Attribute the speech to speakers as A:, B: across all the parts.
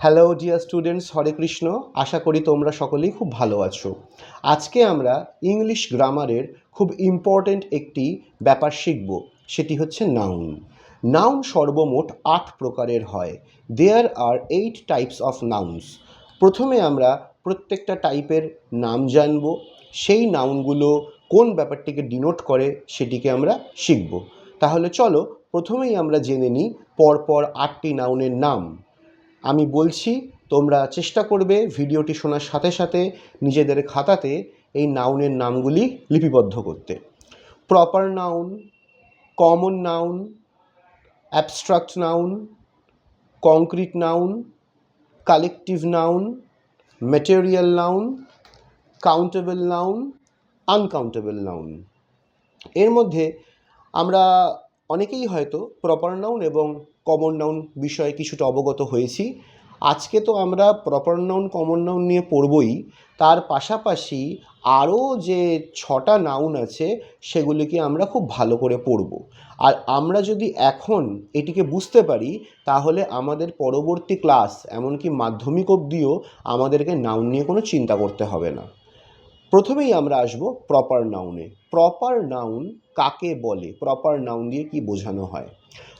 A: Hello dear students Hare Krishna আশা করি তোমরা সকলেই খুব ভালো আছো। আজকে আমরা ইংলিশ গ্রামারের খুব ইম্পর্ট্যান্ট একটি ব্যাপার শিখব। সেটি হচ্ছে নাউন নাউন সর্বমোট আট প্রকারের হয়। There are eight types of nouns প্রথমে আমরা প্রত্যেকটা টাইপের নাম জানব। সেই নাউনগুলো কোন ব্যাপারটিকে ডিনোট করে সেটিকে আমরা শিখব। তাহলে চলো প্রথমেই আমরা জেনে নিই পরপর আটটি নাউনের নাম। আমি বলছি, তোমরা চেষ্টা করবে ভিডিওটি শোনার সাথে সাথে নিজেদের খাতাতে এই নাউনের নামগুলি লিপিবদ্ধ করতে। Proper noun, common noun, abstract noun, concrete noun, collective noun, material noun, countable noun, uncountable noun. এর মধ্যে আমরা অনেকেই হয়তো প্রপার নাউন এবং কমন নাউন বিষয়ে কিছুটা অবগত হয়েছি। আজকে তো আমরা প্রপার নাউন কমন নাউন নিয়ে পড়বই। তার পাশাপাশি আরও যে ছটা নাউন আছে, সেগুলিকে আমরা খুব ভালো করে পড়ব। আর আমরা যদি এখন এটিকে বুঝতে পারি, তাহলে আমাদের পরবর্তী ক্লাস এমনকি মাধ্যমিক অবধিও আমাদেরকে নাউন নিয়ে কোনো চিন্তা করতে হবে না। প্রথমেই আমরা আসব প্রপার নাউনে প্রপার নাউন কাকে বলে? প্রপার নাউন দিয়ে কি বোঝানো হয়?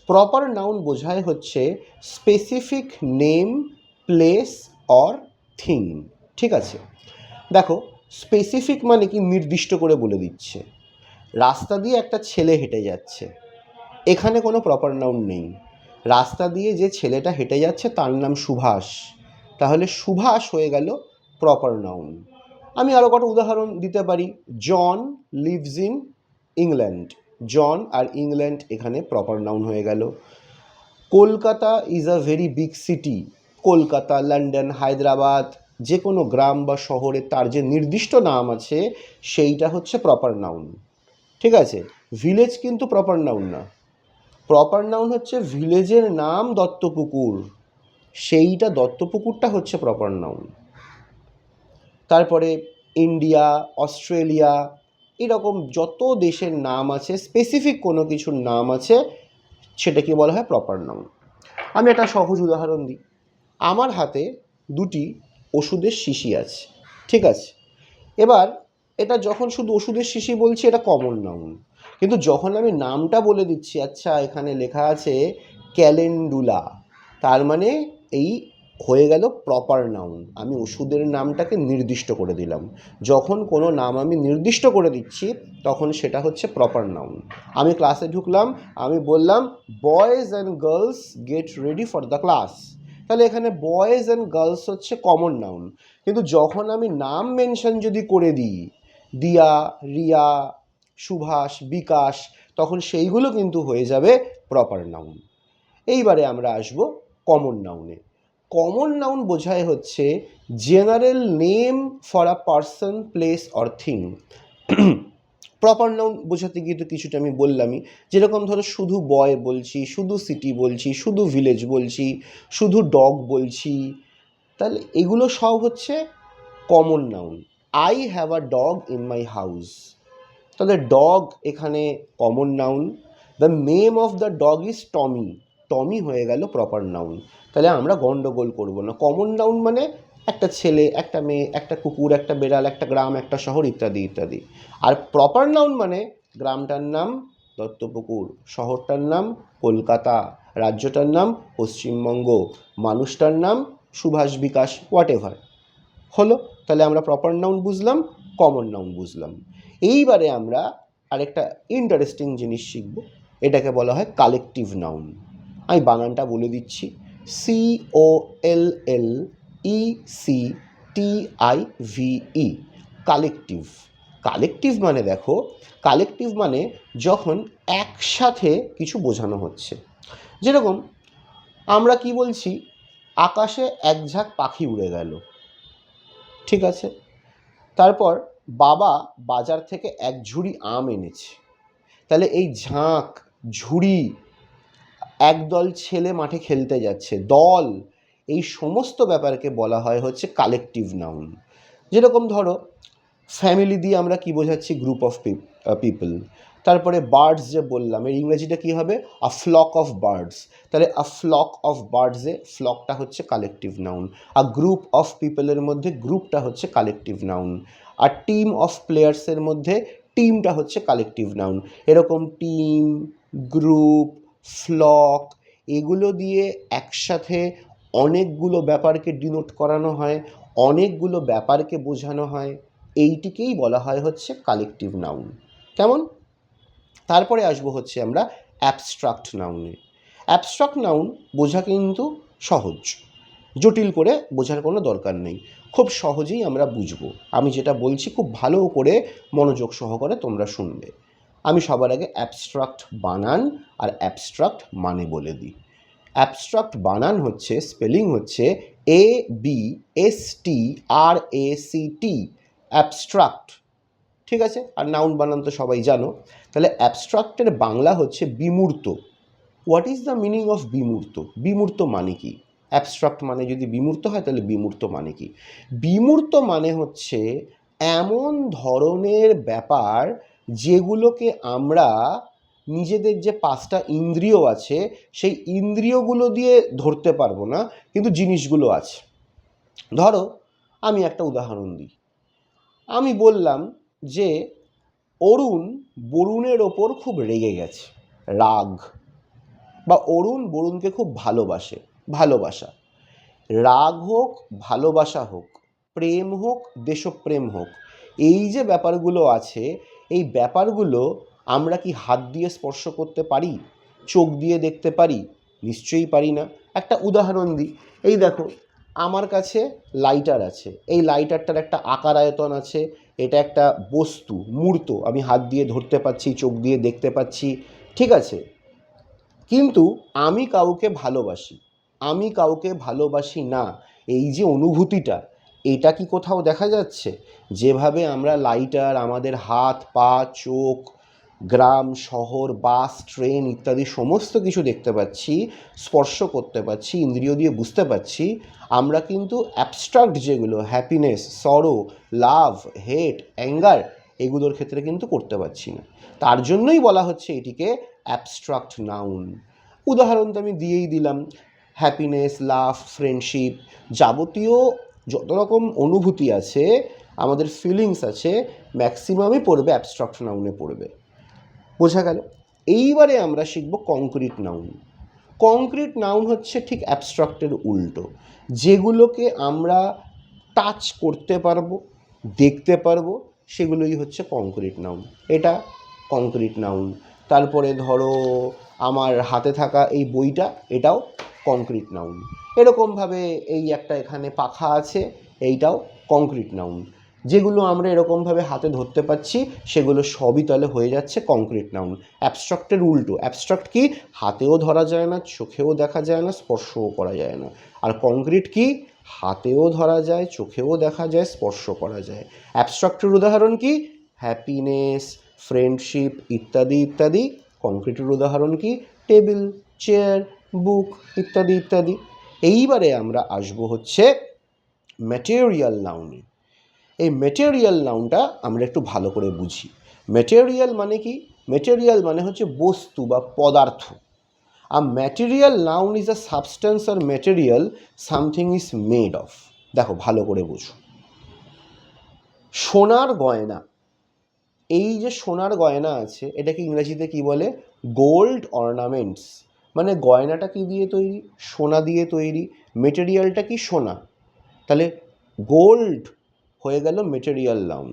A: প্রপার নাউন বোঝায় হচ্ছে specific name place or thing ঠিক আছে? দেখো স্পেসিফিক মানে কি নির্দিষ্ট করে বলে দিচ্ছে। রাস্তা দিয়ে একটা ছেলে হেঁটে যাচ্ছে। এখানে কোনো প্রপার নাউন নেই। রাস্তা দিয়ে যে ছেলেটা হেঁটে যাচ্ছে, তার নাম সুভাষ। তাহলে সুভাষ হয়ে গেল প্রপার নাউন আমি আরও কটা উদাহরণ দিতে পারি। John lives in England. John R England এখানে প্রপার নাউন হয়ে গেল। Kolkata is a very big city Kolkata, London, Hyderabad যে কোনো গ্রাম বা শহরে তার যে নির্দিষ্ট নাম আছে, সেইটা হচ্ছে প্রপার নাউন ঠিক আছে? ভিলেজ কিন্তু প্রপার নাউন না। প্রপার নাউন হচ্ছে ভিলেজের নাম দত্তপুকুর। সেইটা দত্তপুকুরটা হচ্ছে প্রপার নাউন তারপরে ইন্ডিয়া, অস্ট্রেলিয়া, এরকম যত দেশের নাম আছে স্পেসিফিক কোনো কিছুর নাম আছে, সেটাকে বলা হয় প্রপার নাউন আমি একটা সহজ উদাহরণ দিই। আমার হাতে দুটি ওষুধের শিশি আছে, ঠিক আছে? এবার এটা যখন শুধু ওষুধের শিশি বলছি, এটা কমন নাউন কিন্তু যখন আমি নামটা বলে দিচ্ছি আচ্ছা এখানে লেখা আছে ক্যালেন্ডুলা, তার মানে এই হয়ে গেল প্রপার নাউন আমি ওষুধের নামটাকে নির্দিষ্ট করে দিলাম। যখন কোনো নাম আমি নির্দিষ্ট করে দিচ্ছি, তখন সেটা হচ্ছে প্রপার নাউন আমি ক্লাসে ঢুকলাম, আমি বললাম boys and girls get ready for the class তাহলে এখানে বয়েজ অ্যান্ড গার্লস হচ্ছে কমন নাউন কিন্তু যখন আমি নাম মেনশন যদি করে দিই, দিয়া, রিয়া, সুভাষ, বিকাশ, তখন সেইগুলো কিন্তু হয়ে যাবে প্রপার নাউন এইবারে আমরা আসব কমন নাউনে কমন নাউন বোঝায় হচ্ছে general name for a person place or thing proper noun বোঝাতে গিয়ে তো কিছুটা আমি বললামই। যেরকম ধরো শুধু বয় বলছি, শুধু সিটি বলছি, শুধু ভিলেজ বলছি, শুধু ডগ বলছি, তাহলে এগুলো সব হচ্ছে common noun I have a dog in my house তাহলে ডগ এখানে common noun the name of the dog is Tommy Tommy হয়ে গেল প্রপার নাউন তাহলে আমরা গন্ডগোল করব না। কমন নাউন মানে একটা ছেলে, একটা মেয়ে, একটা কুকুর, একটা বেড়াল, একটা গ্রাম, একটা শহর ইত্যাদি ইত্যাদি। আর প্রপার নাউন মানে গ্রামটার নাম দত্তপুকুর, শহরটার নাম কলকাতা, রাজ্যটার নাম পশ্চিমবঙ্গ, মানুষটার নাম সুভাষ বিকাশ হোয়াট এভার হলো, তাহলে আমরা প্রপার নাউন বুঝলাম কমন নাউন বুঝলাম। এইবারে আমরা আরেকটা ইন্টারেস্টিং জিনিস শিখব। এটাকে বলা হয় কালেকটিভ নাউন আমি বানানটা বলে দিচ্ছি। C O L L E C T I V E collective collective মানে দেখো কালেকটিভ মানে যখন একসাথে কিছু বোঝানো হচ্ছে। যেরকম আমরা কি বলছি, আকাশে এক ঝাঁক পাখি উড়ে গেল। ঠিক আছে? তারপর বাবা বাজার থেকে এক ঝুড়ি আম এনেছে। তাহলে এই ঝাঁক, ঝুড়ি একদল ছেলে মাঠে খেলতে যাচ্ছে। দল। এই সমস্ত ব্যাপারকে বলা হয় হচ্ছে কালেকটিভ নাউন যেরকম ধরো ফ্যামিলি দিয়ে আমরা কি বোঝাচ্ছি? গ্রুপ অফ পিপল তারপরে বার্ডস যে বললাম, এর ইংরেজিটা কী হবে? আ ফ্লক অফ বার্ডস তাহলে আ ফ্লক অফ বার্ডসে ফ্লকটা হচ্ছে collective noun a group of পিপলের মধ্যে গ্রুপটা হচ্ছে কালেকটিভ নাউন আর টিম অফ প্লেয়ার্সের মধ্যে টিমটা হচ্ছে কালেকটিভ নাউন এরকম টিম গ্রুপ ফ্লক এগুলো দিয়ে একসাথে অনেকগুলো ব্যাপারকে ডিনোট করানো হয়, অনেকগুলো ব্যাপারকে বোঝানো হয়। এইটিকেই বলা হয় হচ্ছে কালেকটিভ নাউন কেমন? তারপরে আসব হচ্ছে আমরা অ্যাবস্ট্রাক্ট নাউনে অ্যাবস্ট্রাক্ট নাউন বোঝা কিন্তু সহজ। জটিল করে বোঝার কোনো দরকার নেই। খুব সহজেই আমরা বুঝব। আমি যেটা বলছি খুব ভালো করে মনোযোগ সহকারে তোমরা শুনবে। আমি সবার আগে অ্যাবস্ট্রাক্ট বানান আর অ্যাবস্ট্রাক্ট মানে বলে দিই। অ্যাবস্ট্রাক্ট বানান হচ্ছে স্পেলিং হচ্ছে A B S T R A C T abstract ঠিক আছে? আর নাউন বানান তো সবাই জানো। তাহলে অ্যাবস্ট্রাক্টের বাংলা হচ্ছে বিমূর্ত। What is the meaning of বিমূর্ত? বিমূর্ত মানে কি? অ্যাবস্ট্রাক্ট মানে যদি বিমূর্ত হয়, তাহলে বিমূর্ত মানে কি? বিমূর্ত মানে হচ্ছে এমন ধরনের ব্যাপার যেগুলোকে আমরা নিজেদের যে পাঁচটা ইন্দ্রিয় আছে, সেই ইন্দ্রিয়গুলো দিয়ে ধরতে পারব না, কিন্তু জিনিসগুলো আছে। ধরো, আমি একটা উদাহরণ দিই। আমি বললাম যে, অরুণ বরুণের ওপর খুব রেগে গেছে, রাগ। বা অরুণ বরুণকে খুব ভালোবাসে, ভালোবাসা। রাগ হোক, ভালোবাসা হোক, প্রেম হোক, দেশপ্রেম হোক, এই যে ব্যাপারগুলো আছে এই ব্যাপারগুলো আমরা কি হাত দিয়ে স্পর্শ করতে পারি? চোখ দিয়ে দেখতে পারি? নিশ্চয়ই পারি না। একটা উদাহরণ দিই। এই দেখো, আমার কাছে লাইটার আছে। এই লাইটারটার একটা আকার আয়তন আছে। এটা একটা বস্তু, মূর্ত। আমি হাত দিয়ে ধরতে পাচ্ছি চোখ দিয়ে দেখতে পাচ্ছি। ঠিক আছে? কিন্তু আমি কাউকে ভালোবাসি। আমি কাউকে ভালোবাসি না। এই যে অনুভূতিটা এটা কি কোথাও দেখা যাচ্ছে? যেভাবে আমরা লাইটার আমাদের হাত, পা, চোখ, গ্রাম, শহর বাস ট্রেন ইত্যাদি সমস্ত কিছু দেখতে পাচ্ছি, স্পর্শ করতে পারছি ইন্দ্রিয় দিয়ে বুঝতে পারছি আমরা কিন্তু অ্যাবস্ট্রাক্ট যেগুলো হ্যাপিনেস সরো লাভ হেট অ্যাঙ্গার এগুলোর ক্ষেত্রে কিন্তু করতে পারছি না। তার জন্যই বলা হচ্ছে এটিকে অ্যাবস্ট্রাক্ট নাউন উদাহরণ তো আমি দিয়েই দিলাম। হ্যাপিনেস লাভ ফ্রেন্ডশিপ যাবতীয় যত রকম অনুভূতি আছে, আমাদের ফিলিংস আছে ম্যাক্সিমামই পড়বে অ্যাবস্ট্রাক্ট নাউনে পড়বে। বোঝা গেল? এইবারে আমরা শিখব কংক্রিট নাউন কংক্রিট নাউন হচ্ছে ঠিক অ্যাবস্ট্রাক্টের উল্টো। যেগুলোকে আমরা টাচ করতে পারব, দেখতে পারব, সেগুলোই হচ্ছে কংক্রিট নাউন এটা কংক্রিট নাউন তারপরে ধরো, আমার হাতে থাকা এই বইটা, এটাও কংক্রিট নাউন এরকমভাবে এই একটা এখানে পাখা আছে, এইটাও কংক্রিট নাউন যেগুলো আমরা এরকমভাবে হাতে ধরতে পাচ্ছি সেগুলো সবই তাহলে হয়ে যাচ্ছে কংক্রিট নাউন অ্যাবস্ট্রাক্টের উল্টো। অ্যাবস্ট্রাক্ট কি? হাতেও ধরা যায় না, চোখেও দেখা যায় না, স্পর্শও করা যায় না। আর কংক্রিট কি? হাতেও ধরা যায়, চোখেও দেখা যায় স্পর্শ করা যায়। অ্যাবস্ট্রাক্টের উদাহরণ কি? হ্যাপিনেস ফ্রেন্ডশিপ ইত্যাদি ইত্যাদি। কংক্রিটের উদাহরণ কি? টেবিল চেয়ার বুক ইত্যাদি ইত্যাদি। এইবারে আমরা আসব হচ্ছে ম্যাটেরিয়াল নাউনে এই মেটেরিয়াল নাউনটা আমরা একটু ভালো করে বুঝি। মেটেরিয়াল মানে কি? মেটেরিয়াল মানে হচ্ছে বস্তু বা পদার্থ। আর material noun is a substance or material something is made of দেখো, ভালো করে বুঝো। সোনার গয়না। এই যে সোনার গয়না আছে, এটাকে ইংরেজিতে কি বলে? গোল্ড অর্নামেন্টস মানে গয়নাটা কি দিয়ে তৈরি? সোনা দিয়ে তৈরি। মেটেরিয়ালটা কি সোনা? তাহলে গোল্ড হয়ে গেল মেটেরিয়াল নাউন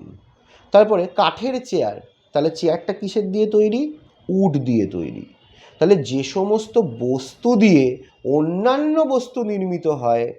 A: তারপরে কাঠের চেয়ার তাহলে চেয়ারটা কিসের দিয়ে তৈরি? উড দিয়ে তৈরি। তাহলে যে সমস্ত বস্তু দিয়ে অন্যান্য বস্তু নির্মিত হয়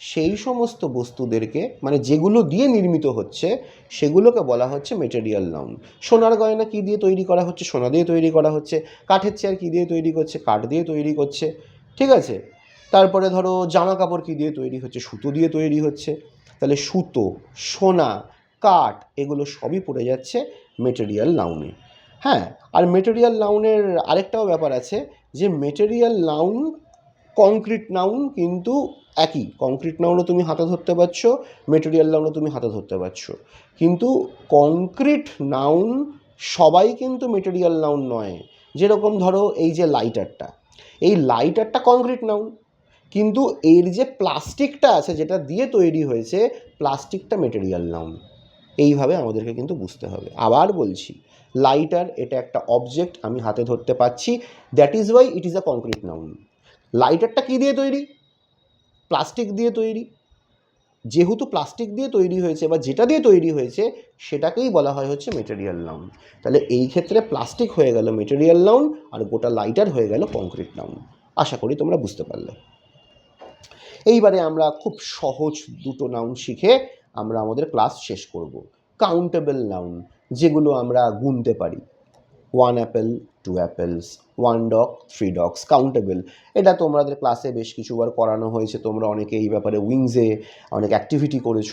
A: সেই সমস্ত বস্তুদেরকে মানে যেগুলো দিয়ে নির্মিত হচ্ছে, সেগুলোকে বলা হচ্ছে মেটেরিয়াল নাউন সোনার গয়না কী দিয়ে তৈরি করা হচ্ছে? সোনা দিয়ে তৈরি করা হচ্ছে। কাঠের চেয়ার কী দিয়ে তৈরি করছে? কাঠ দিয়ে তৈরি করছে। ঠিক আছে? তারপরে ধরো জামা কাপড় কী দিয়ে তৈরি হচ্ছে? সুতো দিয়ে তৈরি হচ্ছে। তাহলে সুতো, সোনা, কাঠ, এগুলো সবই পড়ে যাচ্ছে মেটেরিয়াল নাউনে হ্যাঁ? আর মেটেরিয়াল নাউনের আরেকটাও ব্যাপার আছে যে মেটেরিয়াল নাউন কংক্রিট নাউন কিন্তু একই। কংক্রিট নাউনও তুমি হাতে ধরতে পারছ মেটেরিয়াল নাউনও তুমি হাতে ধরতে পারছ। কিন্তু কংক্রিট নাউন সবাই কিন্তু মেটেরিয়াল নাউন নয়। যেরকম ধরো এই যে লাইটারটা এই লাইটারটা কংক্রিট নাউন কিন্তু এর যে প্লাস্টিকটা আছে যেটা দিয়ে তৈরি হয়েছে প্লাস্টিকটা মেটেরিয়াল নাউন এইভাবে আমাদেরকে কিন্তু বুঝতে হবে। আবার বলছি লাইটার এটা একটা অবজেক্ট আমি হাতে ধরতে পাচ্ছি that is why it is a concrete noun লাইটারটা কী দিয়ে তৈরি? প্লাস্টিক দিয়ে তৈরি। যেহেতু প্লাস্টিক দিয়ে তৈরি হয়েছে বা যেটা দিয়ে তৈরি হয়েছে, সেটাকেই বলা হয় হচ্ছে মেটেরিয়াল নাউন তাহলে এই ক্ষেত্রে প্লাস্টিক হয়ে গেল মেটেরিয়াল নাউন আর গোটা লাইটার হয়ে গেল কংক্রিট নাউন আশা করি তোমরা বুঝতে পারলে। এইবারে আমরা খুব সহজ দুটো নাউন শিখে আমরা আমাদের ক্লাস শেষ করব। কাউন্টেবল নাউন যেগুলো আমরা গুনতে পারি। One apple two apples one dog three dogs countable এটা তোমাদের ক্লাসে বেশ কিছুবার করানো হয়েছে। তোমরা অনেকে এই ব্যাপারে উইংসে অনেক অ্যাক্টিভিটি করেছ।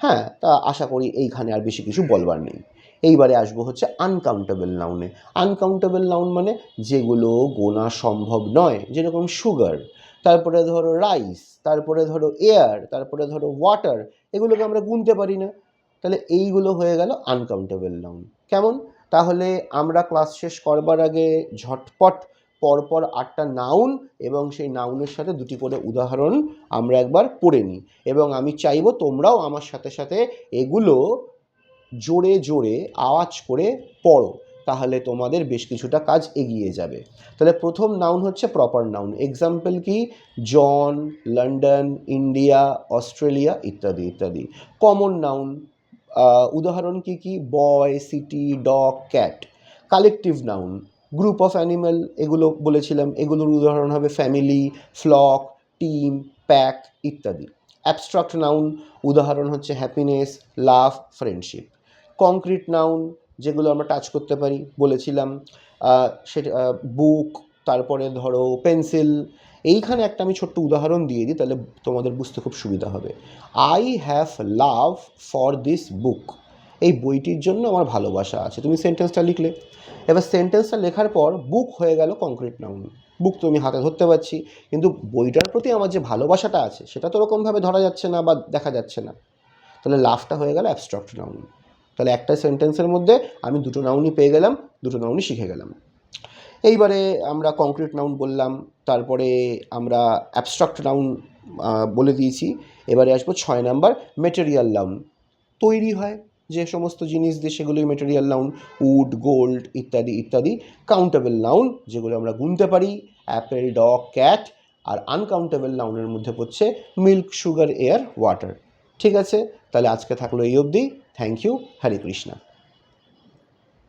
A: হ্যাঁ তা আশা করি এইখানে আর বেশি কিছু বলবার নেই। এইবারে আসব হচ্ছে আনকাউন্টেবল নাউনে আনকাউন্টেবল নাউন মানে যেগুলো গোনা সম্ভব নয়, যেরকম সুগার তারপরে ধরো রাইস তারপরে ধরো এয়ার তারপরে ধরো ওয়াটার এগুলোকে আমরা গুনতে পারি না। তাহলে এইগুলো হয়ে গেল আনকাউন্টেবল নাউন কেমন? তাহলে আমরা ক্লাস শেষ করবার আগে ঝটপট পরপর আটটা নাউন এবং সেই নাউনের সাথে দুটি করে উদাহরণ আমরা একবার পড়ে নিই। এবং আমি চাইব তোমরাও আমার সাথে সাথে এগুলো জোরে জোরে আওয়াজ করে পড়ো, তাহলে তোমাদের বেশ কিছুটা কাজ এগিয়ে যাবে। তাহলে প্রথম নাউন হচ্ছে প্রপার নাউন এক্সাম্পল কি? জন লন্ডন ইন্ডিয়া অস্ট্রেলিয়া ইত্যাদি ইত্যাদি। কমন নাউন উদাহরণ কি কি? Boy, city, dog, cat. Collective noun, group of animal এগুলো বলেছিলাম। এগুলোর উদাহরণ হবে ফ্যামিলি, ফ্লক, টিম, প্যাক ইত্যাদি। অ্যাবস্ট্রাক্ট নাউন, উদাহরণ হচ্ছে happiness, love, friendship. Concrete noun, যেগুলো আমরা টাচ করতে পারি, বলেছিলাম। সেটা বুক, তারপরে ধরো পেন্সিল এইখানে একটা আমি ছোট্ট উদাহরণ দিয়ে দিই, তাহলে তোমাদের বুঝতে খুব সুবিধা হবে। I have love for this book এই বইটির জন্য আমার ভালোবাসা আছে। তুমি সেন্টেন্সটা লিখলে। এবার সেন্টেন্সটা লেখার পর বুক হয়ে গেল কংক্রিট নাউন বুক তো আমি হাতে ধরতে পারছি, কিন্তু বইটার প্রতি আমার যে ভালোবাসাটা আছে, সেটা তো ওরকমভাবে ধরা যাচ্ছে না বা দেখা যাচ্ছে না। তাহলে লাভটা হয়ে গেল অ্যাবস্ট্রাক্ট নাউন তাহলে একটা সেন্টেন্সের মধ্যে আমি দুটো নাউনই পেয়ে গেলাম, দুটো নাউনই শিখে গেলাম। এইবারে আমরা কংক্রিট নাউন বললাম, তারপরে আমরা অ্যাবস্ট্রাক্ট নাউন বলে দিয়েছি। এবারে আসব ছয় নাম্বার মেটেরিয়াল নাউন তৈরি হয় যে সমস্ত জিনিস দিয়ে, সেগুলোই মেটেরিয়াল নাউন উড গোল্ড ইত্যাদি ইত্যাদি। কাউন্টেবল নাউন যেগুলো আমরা গুনতে পারি অ্যাপেল ডগ ক্যাট আর আনকাউন্টেবল নাউনের মধ্যে পড়ছে মিল্ক সুগার এয়ার ওয়াটার ঠিক আছে? তাহলে আজকে থাকল এই অবধি। Thank you Hare Krishna